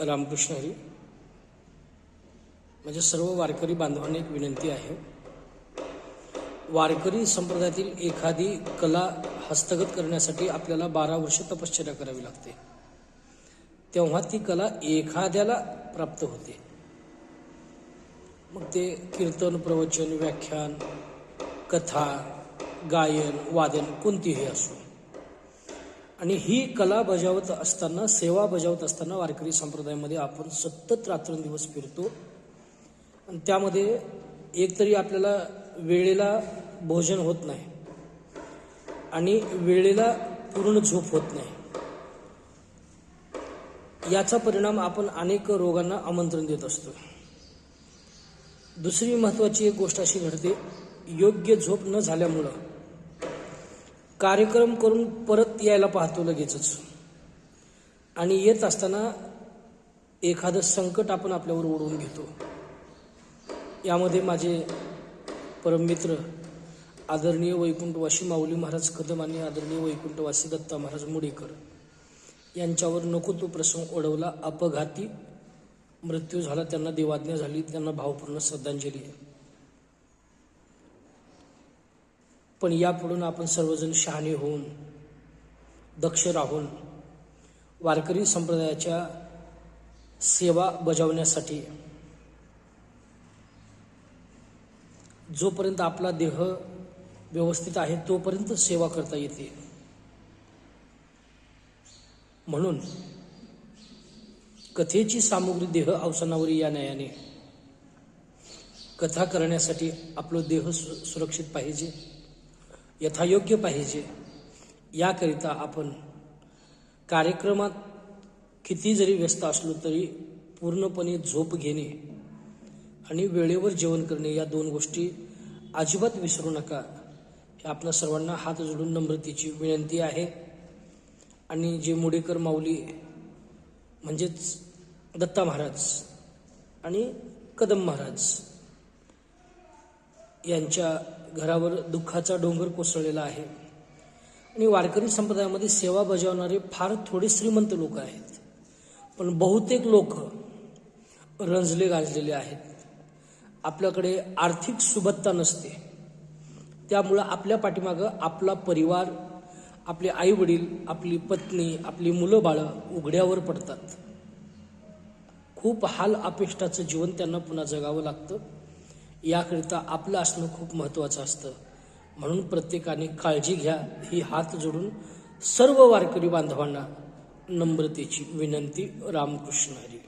रामकृष्ण हरी माझ्या म्हणजे सर्व वारकरी बांधवांना एक विनंती आहे. वारकरी संप्रदायातील एखादी कला हस्तगत करण्यासाठी आपल्याला बारा वर्ष तपश्चर्या करावी लागते. तेव्हा ती कला एखाद्याला प्राप्त होते. मग ते कीर्तन प्रवचन व्याख्यान कथा गायन वादन कोणतीही असो. आणि ही कला बजावत असताना सेवा बजावत असताना वारकरी संप्रदायामध्ये आपण सतत रात्रंदिवस फिरतो. आणि त्यामध्ये एकतरी आपल्याला वेळेला भोजन होत नाही. आणि वेळेला पूर्ण झोप होत नाही. याचा परिणाम आपण अनेक रोगांना आमंत्रण देत असतो. दुसरी महत्वाची एक गोष्ट अशी घडते योग्य झोप न झाल्यामुळं कार्यक्रम करून परत यायला पाहतो लगेचच. आणि येत असताना एखादं संकट आपण आपल्यावर ओढवून घेतो. यामध्ये माझे परममित्र आदरणीय वैकुंठवासी माऊली महाराज कदम आणि आदरणीय वैकुंठवासी दत्ता महाराज मुडेकर यांच्यावर नको तो प्रसंग ओढवला. अपघाती मृत्यू झाला त्यांना देवाज्ञा झाली त्यांना भावपूर्ण श्रद्धांजली. आहे पण यापुढून आपण सर्वजण शहाणे होऊन दक्ष राहून वारकरी संप्रदायाच्या सेवा बजावण्यासाठी जोपर्यंत आपला देह व्यवस्थित आहे तोपर्यंत सेवा करता येते. म्हणून कथेची सामुग्री देह अवसानावर या न्यायाने. कथा करण्यासाठी आपलं देह सु सुरक्षित पाहिजे. यथायोग्य पाहिजे. याकरिता आपण कार्यक्रमात किती जरी व्यस्त असलो तरी पूर्णपणे झोप घेणे आणि वेळेवर जेवण करणे या दोन गोष्टी अजिबात विसरू नका. हे आपल्या सर्वांना हात जोडून नम्रतेची विनंती आहे. आणि जे मुडेकर माऊली म्हणजेच दत्ता महाराज आणि कदम महाराज यांच्या घरावर दुःखाचा डोंगर कोसळलेला आहे. आणि वारकरी संप्रदायामध्ये सेवा बजावणारे फार थोडे श्रीमंत लोक आहेत. पण बहुतेक लोक रंजले गाजलेले आहेत. आपल्याकडे आर्थिक सुबत्ता नसते. त्यामुळं आपल्या पाठीमागं आपला परिवार आपले आई वडील आपली पत्नी आपली मुलं बाळं उघड्यावर पडतात. खूप हाल अपेष्टाचं जीवन त्यांना पुन्हा जगावं लागतं. याकरिता आपलं असणं खूप महत्त्वाचं असतं. म्हणून प्रत्येकाने काळजी घ्या. ही हात जोडून सर्व वारकरी बांधवांना नम्रतेची विनंती. रामकृष्ण हरी.